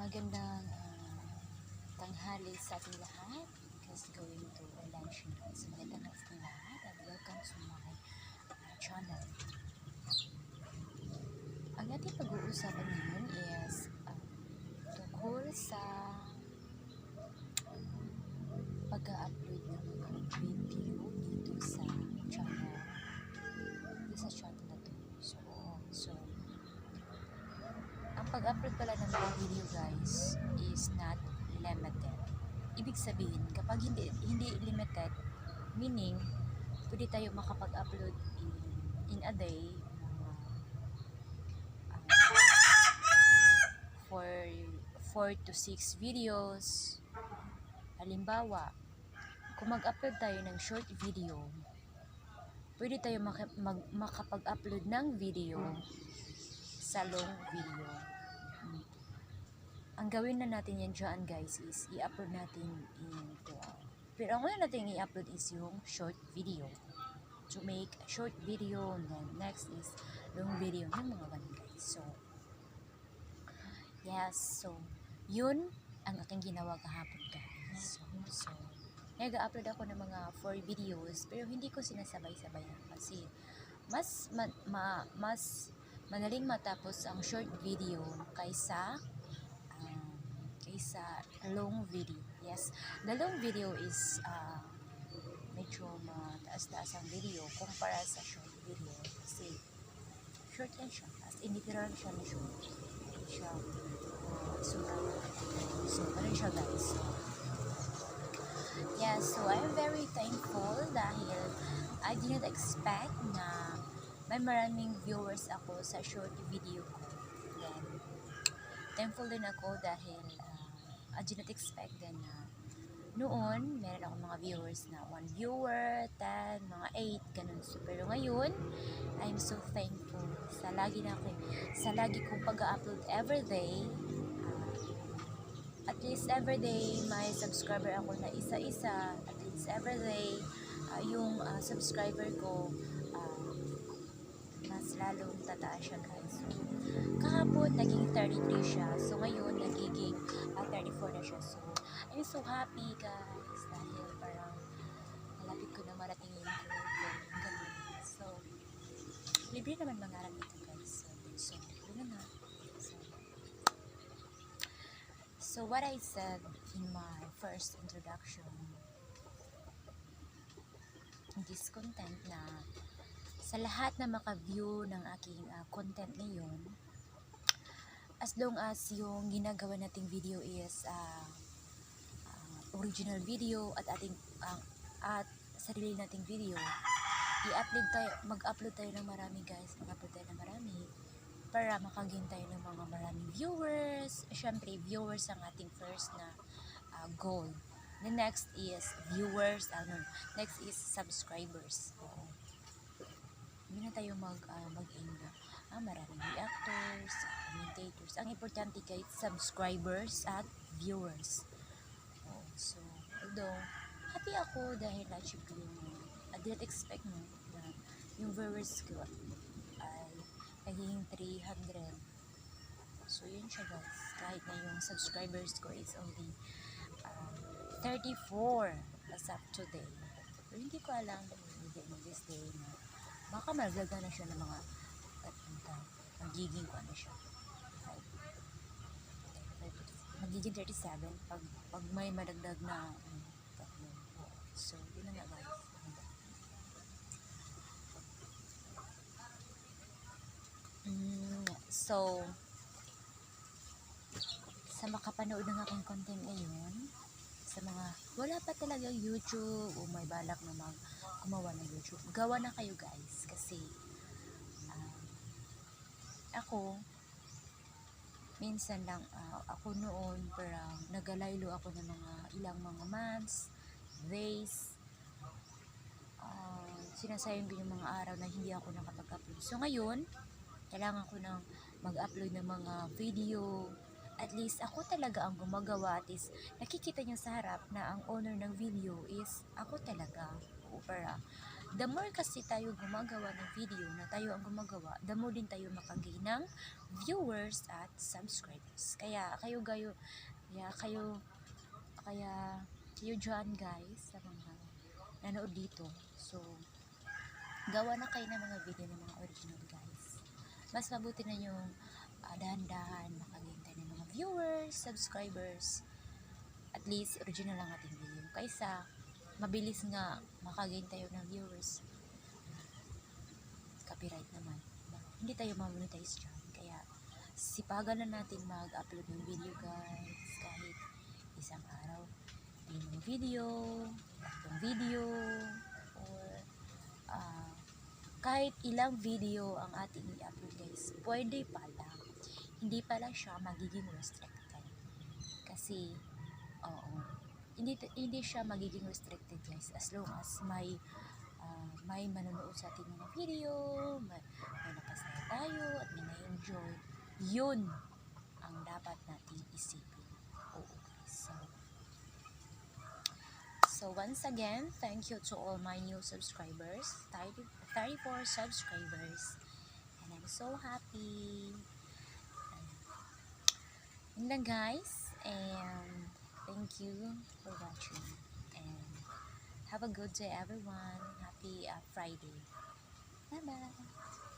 Magandang ah, tanghali sa ating lahat. Because going to lunch na. So, magandang lahat at welcome to my ah, channel. Video guys is not limited. Ibig sabihin, kapag hindi, hindi limited, meaning, pwede tayo makapag-upload in, in a day for 4 to 6 videos. Halimbawa, kung mag-upload tayo ng short video, pwede tayo makapag-upload ng video sa long video. Gawin na natin yan dyan guys is i-upload natin into pero ang una natin i-upload is yung short video. To make short video and then next is long video ng mga ganun guys. So yes so yun ang aking ginawa kahapon guys. So, so nag-upload ako ng mga 4 videos pero hindi ko sinasabay-sabayan kasi mas ma, ma- mas madaling matapos ang short video kaysa kaysa long video. Yes, the long video is uh, medyo mataas-taas ang video kumpara sa short video kasi short yan siya. As in literal siya na short. Siya uh, sulat. So, ganun siya guys. Yeah, so I'm very thankful dahil I did not expect na may maraming viewers ako sa short video ko. Then, thankful din ako dahil uh, I did not expect na noon, meron ako mga viewers na 1 viewer, 10, mga 8, ganun. So, pero ngayon, I'm so thankful sa lagi na ako, sa lagi kong pag-upload everyday. Uh, at least everyday, may subscriber ako na isa-isa. At least everyday, uh, yung uh, subscriber ko, lalong tataas siya guys. So, kahapon, naging 33 siya. So, ngayon, nagiging uh, 34 na siya. So, I'm so happy guys dahil parang malapit ko na marating yung. Ganun. So, libre naman mangarap ito guys. So, so yun na na. So, so, what I said in my first introduction in this content na sa lahat na maka-view ng aking ah, content ngayon, as long as yung ginagawa nating video is ah, ah, original video at ating ang at sarili nating video, i-upload tayo, mag-upload tayo ng marami guys, mag-upload tayo ng marami para makagain ng mga maraming viewers. Syempre, viewers ang ating first na ah, goal. The next is viewers, ano, next is subscribers. Oo hindi na tayo mag, ah, mag-aim na ah, maraming reactors, commentators. Ang importante kay subscribers at viewers. Oh, so, although, happy ako dahil na-achieve ko yung, I didn't expect no, na yung viewers ko ay naging 300. So, yun siya guys. Kahit na yung subscribers ko is only um, 34 as up today. Pero hindi ko alam within this day na baka malagaga na siya ng mga tatlong taon. Magiging ko ano siya. Magiging 37 pag, pag may madagdag na um, tatlong. So, yun na nga guys. Mm, so, sa makapanood ng aking content ngayon, sa mga wala pa talagang YouTube o may balak na mag gumawa ng YouTube, gawa na kayo guys kasi um, ako minsan lang ah, ako noon parang nagalaylo ako ng mga ilang mga months, days ah, sinasayang ko yung mga araw na hindi ako nakapag-upload. So ngayon, kailangan ko nang mag-upload ng mga video at least ako talaga ang gumagawa at least nakikita niyo sa harap na ang owner ng video is ako talaga para the more kasi tayo gumagawa ng video na tayo ang gumagawa, the more din tayo makagain ng viewers at subscribers. Kaya kayo gayo, kaya kayo, kaya kayo dyan guys, sa mga nanood dito. So, gawa na kayo ng mga video ng mga original guys. Mas mabuti na yung uh, dahan-dahan makagain tayo ng mga viewers, subscribers, at least original lang ating video. Kaysa mabilis nga makagain tayo ng viewers. Copyright naman. Hindi tayo mamonetize dyan. Kaya sipagan na natin mag-upload ng video guys. Kahit isang araw. Limang video, tatlong video, or ah, kahit ilang video ang ating i-upload guys. Pwede pala. Hindi pala siya magiging restricted. Kasi, oo, hindi hindi siya magiging restricted guys as long as may ah, may manonood sa ating mga video, may, may napasaya tayo at may na-enjoy. Yun ang dapat nating isipin. Oo. So, so once again, thank you to all my new subscribers, 30, 34 subscribers. And I'm so happy. Yun lang guys. And thank you for watching. And have a good day everyone. Happy uh, Friday. Bye bye.